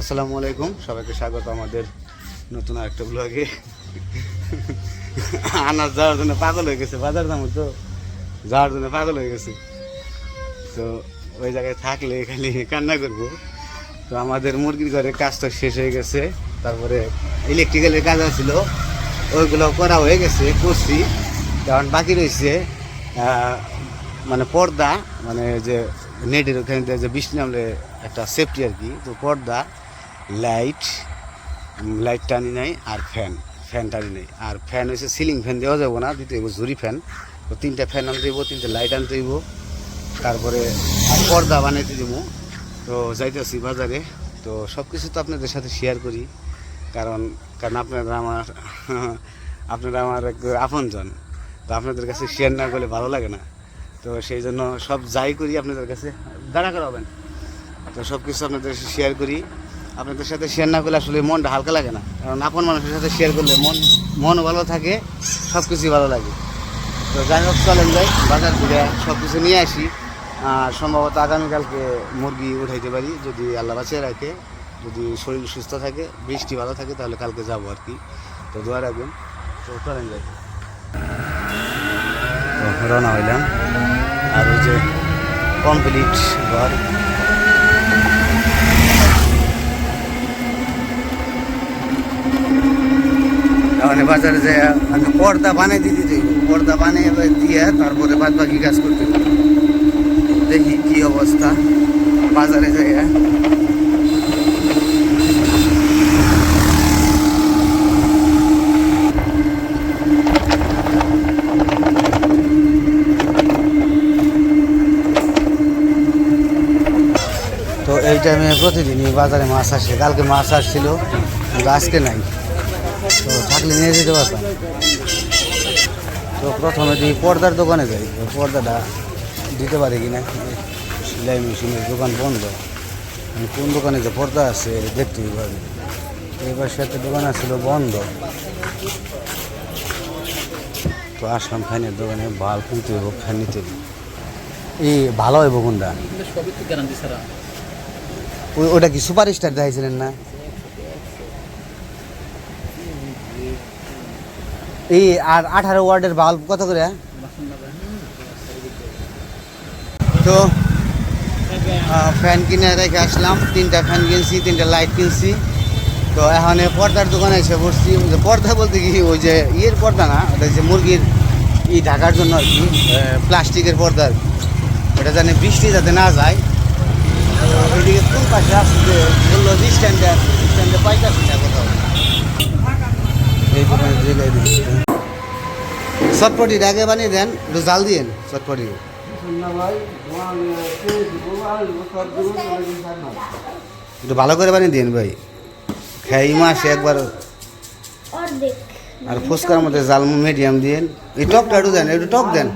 আসসালামু আলাইকুম। সবাইকে স্বাগত আমাদের নতুন আরেকটা ব্লগে আনাজ যাওয়ার জন্য পাগল হয়ে গেছে, বাজার দাম তো। যাওয়ার জন্য পাগল হয়ে গেছে। তো ওই জায়গায় থাকলে খালি কান্না করব। তো আমাদের মুরগির ঘরের কাজ তো শেষ হয়ে গেছে। তারপরে ইলেকট্রিক্যালের কাজ আছিল। ওইগুলো করা হয়ে গেছে, করছি। কারণ বাকি রয়েছে মানে পর্দা মানে যে নেটের ওখানে যে বৃষ্টি নামলে একটা সেফটি আর কি। তো পর্দা লাইট লাইট টানি নাই আর ফ্যান ফ্যান টানি নাই। আর ফ্যান হয়েছে সিলিং ফ্যান দেওয়া যাব না দিতে হইব ঝুরি ফ্যান। তো তিনটা ফ্যান আনতে হইব, তিনটা লাইট আনতে হইব। তারপরে পর্দা বানাইতে দেবো তো যাইতে যাইতেছি বাজারে। তো সব কিছু তো আপনাদের সাথে শেয়ার করি। কারণ কারণ আপনারা আমার আপনারা আমার এক আপনজন। তো আপনাদের কাছে শেয়ার না করলে ভালো লাগে না। তো সেই জন্য সব যাই করি আপনাদের কাছে। দাঁড়া করাবেন। তো সব কিছু আপনাদের শেয়ার করি। আপনাদের সাথে শেয়ার না করলে আসলে মনটা হালকা লাগে না। কারণ আপন মানুষের সাথে শেয়ার করলে মন মন ভালো থাকে সব কিছুই ভালো লাগে। তো যাই হোক, চলেন যাই, বাজার থেকে সব কিছু নিয়ে আসি। সম্ভবত আগামীকালকে মুরগি উঠাইতে পারি, যদি আল্লাহ বাঁচিয়ে রাখে, যদি শরীর সুস্থ থাকে, বৃষ্টি ভালো থাকে, তাহলে কালকে যাব আর কি। তো দোয়া রাখবেন। তো চলেন যাই। রওনা হইলাম। আর ওই যে কমপ্লিট ঘর। তাহলে বাজারে যে আগে পর্দা বানিয়ে দিতে দিই পর্দা বানিয়ে দিয়ে তারপরে বাদ বাকি কাজ করতে দেখি কি অবস্থা বাজারে যাই তো এই টাইমে প্রতিদিনই বাজারে মাছ আসে। কালকে মাছ আসছিল আজকে নাই। নিয়ে যেতে তো প্রথমে দিই পর্দার দোকানে যাই পর্দাটা দিতে পারি কিনা? সেলাই মেশিনের দোকান বন্ধ। আমি কোন দোকানে যে পর্দা আছে দেখতেই পারি এবার সাথে দোকান আছিল বন্ধ। তো আসলাম ফ্যানের দোকানে ভালো কিনতে হইব ফ্যান নিতে এই ভালো হইব কোনটা? কিন্তু সবই তো গ্যারান্টি ছাড়া। ওই ওটা কি সুপার স্টার দেখাইছিলেন না? এই আর আঠারো ওয়ার্ডের বাল্ব কত করে? তো ফ্যান কিনে রেখে আসলাম। তিনটা ফ্যান কিনছি, তিনটা লাইট কিনছি। তো এখন পর্দার দোকানে এসে বসছি। পর্দা বলতে কি, ওই যে ইয়ের পর্দা না, ওটা যে মুরগির ই ঢাকার জন্য আর কি প্লাস্টিকের পর্দা আর ওটা জানে বৃষ্টি যাতে না যায়। এদিকে কোন পাশে আসছে বলল স্ট্যান্ডে স্ট্যান্ডে পাইকাছি না কোথাও? চটপটির আগে বানিয়ে দেন, একটু জাল দিয়েন চটপটি একটু ভালো করে বানিয়ে দিন ভাই। খাই মাসে একবার আর ফুচকার মধ্যে জাল মিডিয়াম দিয়েন এই টকটা একটু দেন, একটু টক দেন।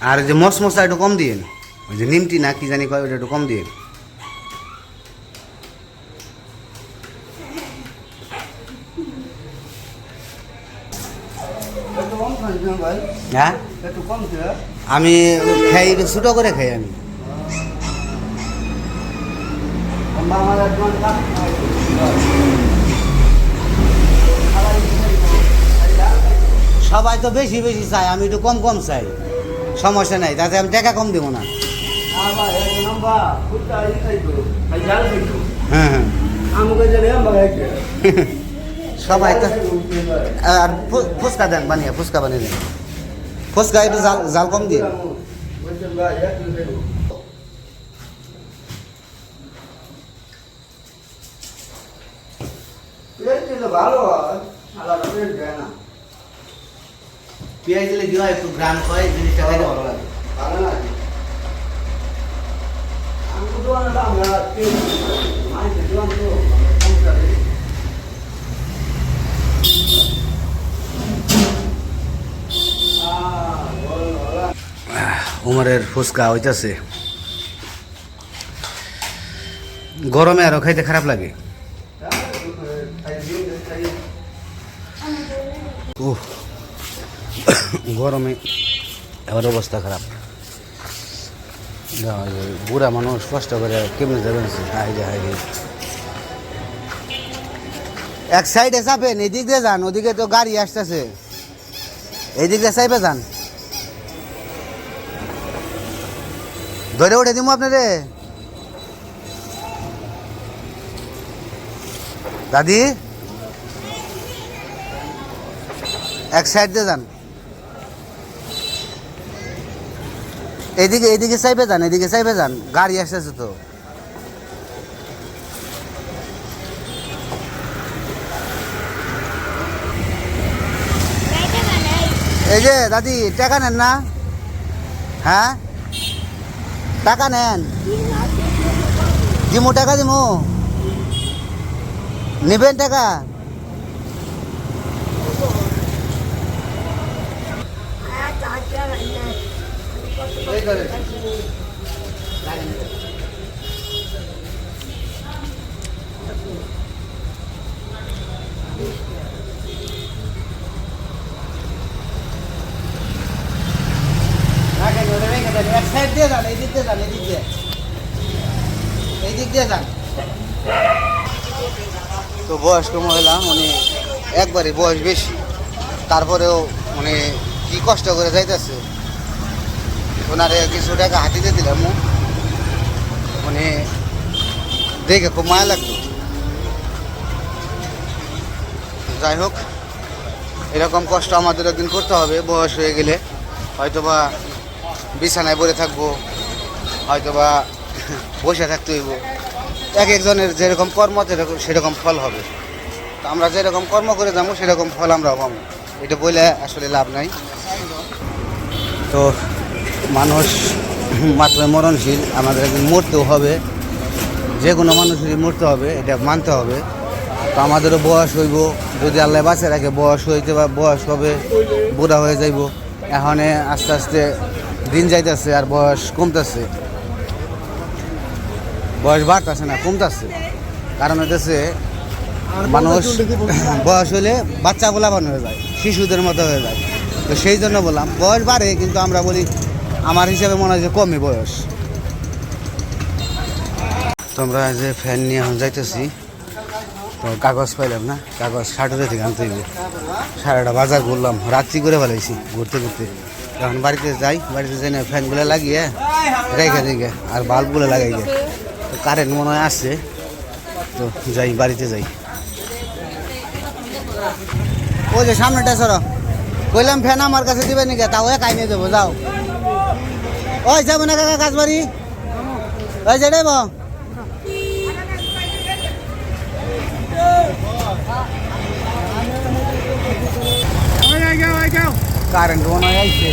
আর যে মশ মশলা একটু কম দিয়েন ওই যে নিমটি না, কি জানি কয়, ওটা একটু কম দিয়েন হ্যাঁ? আমি খাই, ছোটো করে খাই আমি। সবাই তো বেশি বেশি চাই আমি একটু কম কম চাই। সমস্যা নাই তাতে আমি টাকা কম দেবো না। হ্যাঁ হ্যাঁ। সবাই তো আর ফুচকা দেন বানিয়ে ফুচকা বানিয়ে দেন। ফুচকা একটু জাল জাল কম দিয়ে। পেঁয়াজ দিলে কি হয়? একটু গ্রাম হয় জিনিসটা খাইতে ভালো লাগে। উমরের ফুচকা হইতাছে। গরমে আরও খাইতে খারাপ লাগে। গরমে এবার অবস্থা খারাপ। যে বুড়া মানুষ কষ্ট করে কেমনে যাবেন হাই রে হাই এক সাইডে চাপেন, এদিক দিয়ে যান, ওদিকে তো গাড়ি আসতেছে। এদিক দিয়ে চাইবে যান। ধরে উঠে দিব আপনারে। দাদি, এক সাইড দিয়ে যান। এদিকে এদিকে চাইবে যান, এদিকে চাইবে যান। গাড়ি আসতেছে তো। এই যে, দাদি, টাকা নেন না? হ্যাঁ? টাকা নেন। দিমু, টাকা দিমু। নেবেন টাকা? এক সাইড দিয়ে যান এই দিক দিয়ে এই দিক দিয়ে এই দিক দিয়ে তো বয়স্ক মহিলা মানে একবারে বয়স বেশি। তারপরেও মানে কি কষ্ট করে যাইতেছে? ওনারে কিছু টাকা হাতিতে দিলাম মানে দেখে খুব মায়া লাগল। যাই হোক, এরকম কষ্ট আমাদের একদিন করতে হবে, বয়স হয়ে গেলে। হয়তোবা বিছানায় পড়ে থাকব, হয়তোবা বসে থাকতে হইব। এক একজনের যেরকম কর্ম সেরকম ফল হবে। তো আমরা যেরকম কর্ম করে যাব, সেরকম ফল আমরা পাবো। এটা বলে আসলে লাভ নাই। তো মানুষ মাত্র মরণশীল, আমাদের একদিন মরতেও হবে। যে কোনো মানুষেরই মরতে হবে, এটা মানতে হবে। তো আমাদেরও বয়স হইব, যদি আল্লাহ বাঁচে রাখে, বয়স হইতে বা বয়স হবে, বুড়া হয়ে যাইব। এখন আস্তে আস্তে দিন যাইতেছে আর বয়স কমতেছে। বয়স বাড়তেছে না, কমতেছে। কারণ হইতেছে, মানুষ বয়স হলে বাচ্চাগুলা বান হয়ে যায়, শিশুদের মতো হয়ে যায়। তো সেই জন্য বললাম, বয়স বাড়ে, কিন্তু আমরা বলি আমার হিসাবে মনে হয় যে কমই বয়স। তোমরা যে ফ্যান নিয়ে এখন যাইতেছি তো কাগজ পাইলাম না কাগজ সাটুরে থেকে আনতে হইবে। সারাটা বাজার ঘুরলাম রাত্রি করে ফেলাইছি ঘুরতে ঘুরতে। এখন বাড়িতে যাই বাড়িতে যাই না ফ্যানগুলো লাগিয়ে রেখে দিকে আর বাল্বগুলো লাগাই গে। তো কারেন্ট মনে হয় আসছে তো যাই বাড়িতে যাই। ওই যে সামনেটা সরো। কইলাম ফ্যান আমার কাছে দিবে নাকি তাও একাই নিয়ে দেবো যাও। ওই যাব না কাকা কাজ বাড়ি ওই যে দেবো কারেন্ট মনে হয় আইছে।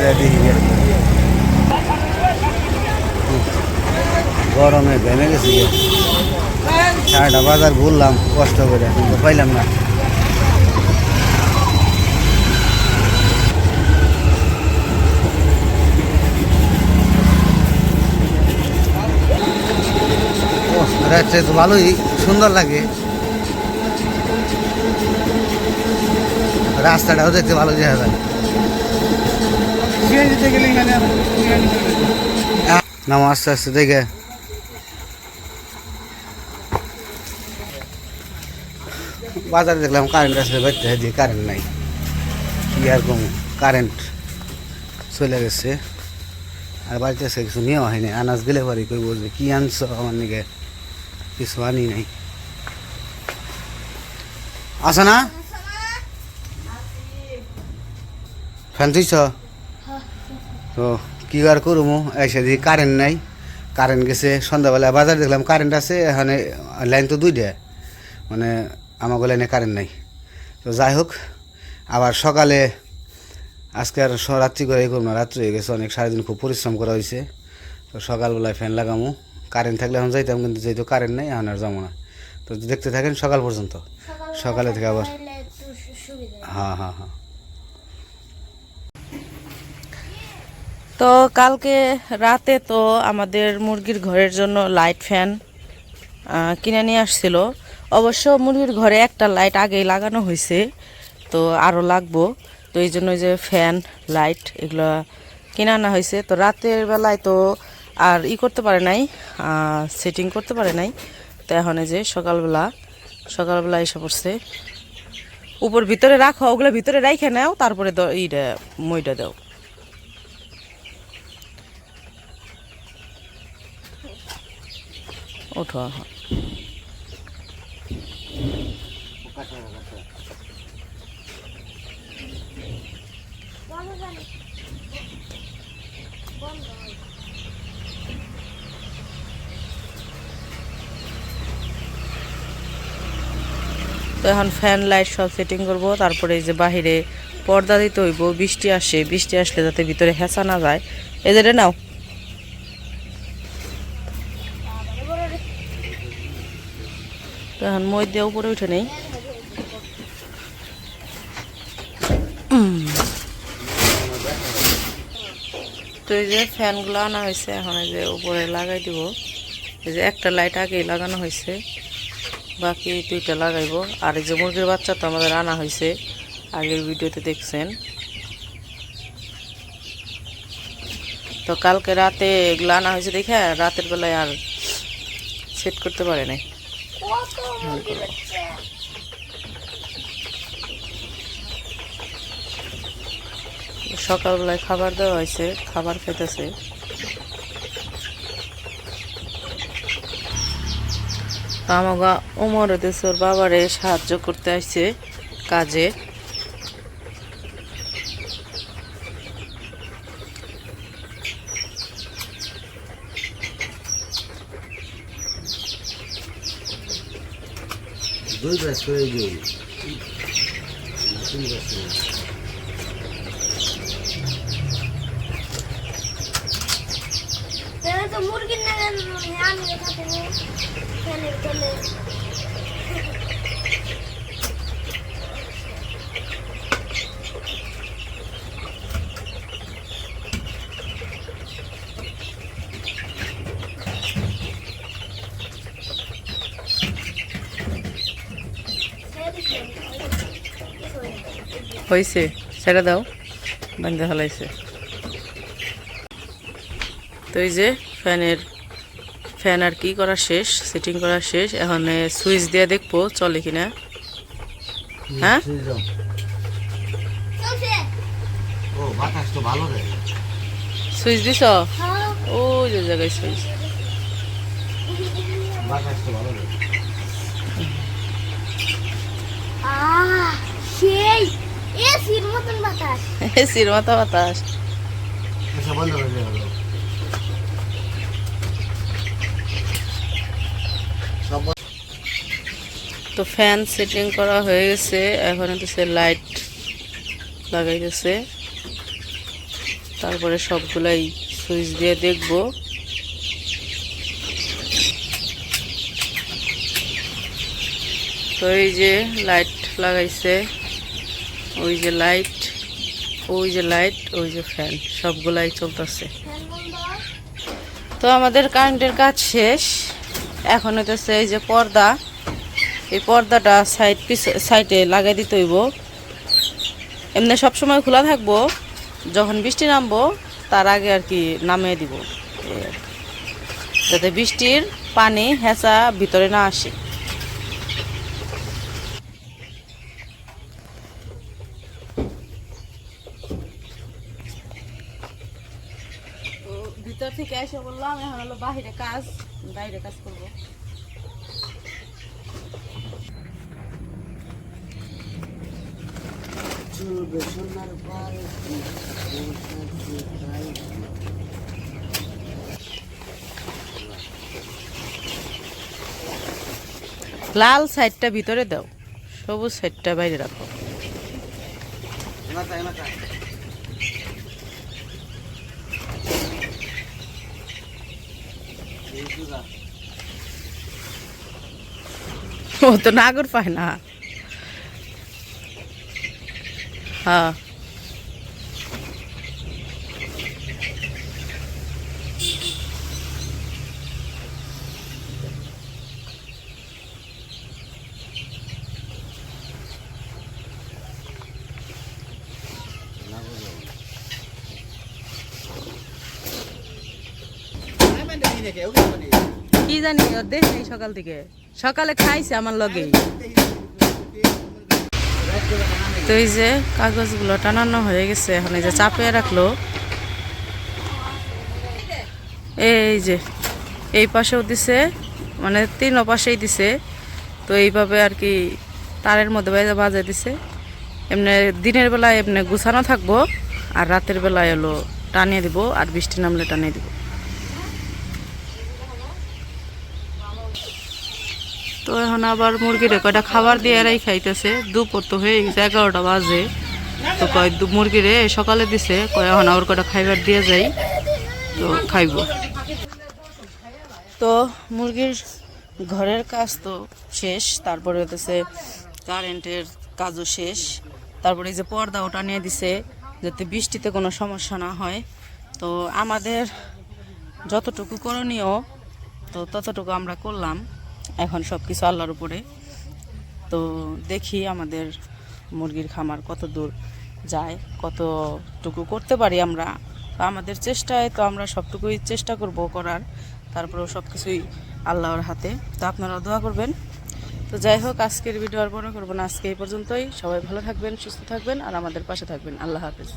যাই দেখি গরমে ভেঙে গেছি। সারাটা বাজার ঘুরলাম, কষ্ট করে, কিন্তু পাইলাম না। রাত্রে তো ভালোই সুন্দর লাগে। রাস্তাটাও দেখতে ভালো দেখা যায় নাম আস্তে আস্তে দেখে। বাজারে দেখলাম কারেন্ট আসলে বাড়তে দিয়ে কারেন্ট নাই। কি আর কারেন্ট চলে গেছে। আর বাড়িতে কিছু নেওয়া হয়নি আনাজ দিলে পারি কই বলবে কি আনছো? আমার নিকে কিছু নাই আসো না ফ্যান তুইছ তো কি আর করব এসে দিই কারেন্ট নাই কারেন্ট গেছে সন্ধ্যাবেলা বাজার দেখলাম কারেন্ট আছে এখানে লাইন তো দুইটা মানে আমাকে লাইনে কারেন্ট নাই তো যাই হোক আবার সকালে আজকে আর রাত্রি করে এই করব না রাত্রি হয়ে গেছে অনেক সারাদিন খুব পরিশ্রম করা হয়েছে তো সকালবেলায় ফ্যান লাগামো কারেন্ট থাকলে এখন যাইতাম কিন্তু যেহেতু কারেন্ট নেই এখন আর যাব না। তো দেখতে থাকেন সকাল পর্যন্ত। সকালে থেকে আবার হ্যাঁ। হ্যাঁ হ্যাঁ তো কালকে রাতে তো আমাদের মুরগির ঘরের জন্য লাইট ফ্যান কিনে নিয়ে আসছিল। অবশ্য মুরগির ঘরে একটা লাইট আগেই লাগানো হয়েছে তো আরও লাগবো। তো এই জন্য ওই যে ফ্যান লাইট এগুলো কিনে আনা হয়েছে। তো রাতের বেলায় তো আর ই করতে পারে নাই সেটিং করতে পারে নাই। তো এখন যে সকালবেলা সকালবেলা এসে পড়ছে। উপর ভিতরে রাখো, ওগুলো ভিতরে রাইখে নাও, তারপরে ইটা, মইটা দাও। ওঠো এখন। এখন ফ্যান লাইট সব সেটিং করব, তারপরে এই যে বাহিরে পর্দা দিতে হইব, বৃষ্টি আসে, বৃষ্টি আসলে যাতে ভিতরে হেঁচা না যায়। এই যে নাও। তো এখন মই দিয়ে উপরে উঠে নেই। তো এই যে ফ্যানগুলো আনা হয়েছে, এখন এই যে উপরে লাগাই দিব। এই যে একটা লাইট আগেই লাগানো হয়েছে। বাকি দুইটা লাগাইবো। আর এই যে মুরগির বাচ্চা তো আমাদের আনা হয়েছে আগের ভিডিওতে দেখছেন। তো কালকে রাতে এগুলো আনা হয়েছে দেখে রাতের বেলায় আর সেট করতে পারে নাই। সকালবেলায় খাবার দেওয়া হয়েছে খাবার খেতেছে আমাকে ওমর দেশর বাবারে সাহায্য করতে আসছে কাজে। দুই ব্রাশ করে দিই। তিন ব্রাশ করে তাহলে তো মুরগির না আমি ফ্যানের তলে হয়েছে সেটা দাও। বান্ধে ফেলাইছে। তো এই যে ফ্যানের ফ্যান আর কি করা শেষ সেটিং করা শেষ। এখন সুইচ দিয়ে দেখব চলে কিনা। হ্যাঁ? সুইচ দাও। ও বাতাস তো ভালো রে। সুইচ দিছ? হ্যাঁ। ও যে জায়গায় সুইচ। বাতাস তো ভালো রে। আহ সেই এসির মতন বাতাস। এসির মাথা বাতাস। বন্ধ করে দেওয়া হলো সব বন্ধ- তো ফ্যান সেটিং করা হয়ে গেছে। এখন হচ্ছে লাইট লাগাইতেছে। তারপরে সবগুলাই সুইচ দিয়ে দেখব। তো এই যে লাইট লাগাইছে, ওই যে লাইট ওই যে লাইট ওই যে ফ্যান সবগুলাই চলতেছে। তো আমাদের কারেন্টের কাজ শেষ। এখন হইতেছে এই যে পর্দা। এই পর্দাটা সাইড পিছ সাইডে লাগাই দিতে হইব। এমনি সবসময় খোলা থাকব, যখন বৃষ্টি নামবো, তার আগে আর কি নামিয়ে দিব। যাতে বৃষ্টির পানি হেঁচা ভিতরে না আসে। ভিতর থেকে এসে বললাম, এখন হলো বাহিরে কাজ, বাইরে কাজ করব। লাল সাইডটা ভিতরে দাও সবুজ সাইডটা বাইরে রাখো। ও তো নাগর পায় না। হ্যাঁ। কি জানি ওর দেখ নেই সকাল থেকে। সকালে খাইছে আমার লগে। তো এই যে কাগজগুলো টানানো হয়ে গেছে, এখন এই যে চাপিয়ে রাখল। এই যে, এই পাশেও দিছে মানে তিন পাশেই দিছে। তো এইভাবে আর কি তারের মধ্যে বাজে দিছে। এমনি দিনের বেলায় এমনি গুছানো থাকব, আর রাতের বেলায় হলো টানিয়ে দিব, আর বৃষ্টি নামলে টানিয়ে দিব। তো এখন আবার মুরগিরে কয়টা খাবার দিয়ে এরাই খাইতেছে? দুপুর তো হয়ে গেছে, এগারোটা বাজে। তো কয় দু- মুরগিরে সকালে দিছে, কয় এখন আবার কয়টা খাইবার দিয়ে যাই, তো খাইব। তো মুরগির ঘরের কাজ তো শেষ, তারপরে হতেছে কারেন্টের কাজও শেষ। তারপরে এই যে পর্দা ওটা নিয়ে দিছে, যাতে বৃষ্টিতে কোনো সমস্যা না হয়। তো আমাদের যতটুকু করণীয়, তো ততটুকু আমরা করলাম। এখন সব কিছু আল্লাহর উপরে। তো দেখি আমাদের মুরগির খামার কত দূর যায়, কতটুকু করতে পারি আমরা। আমাদের চেষ্টায় তো আমরা সবটুকুই চেষ্টা করব করার, তারপরেও সব কিছুই আল্লাহর হাতে। তো আপনারা দোয়া করবেন। তো যাই হোক, আজকের ভিডিও আর বড় করব না, আজকে এই পর্যন্তই। সবাই ভালো থাকবেন, সুস্থ থাকবেন, আর আমাদের পাশে থাকবেন। আল্লাহ হাফেজ।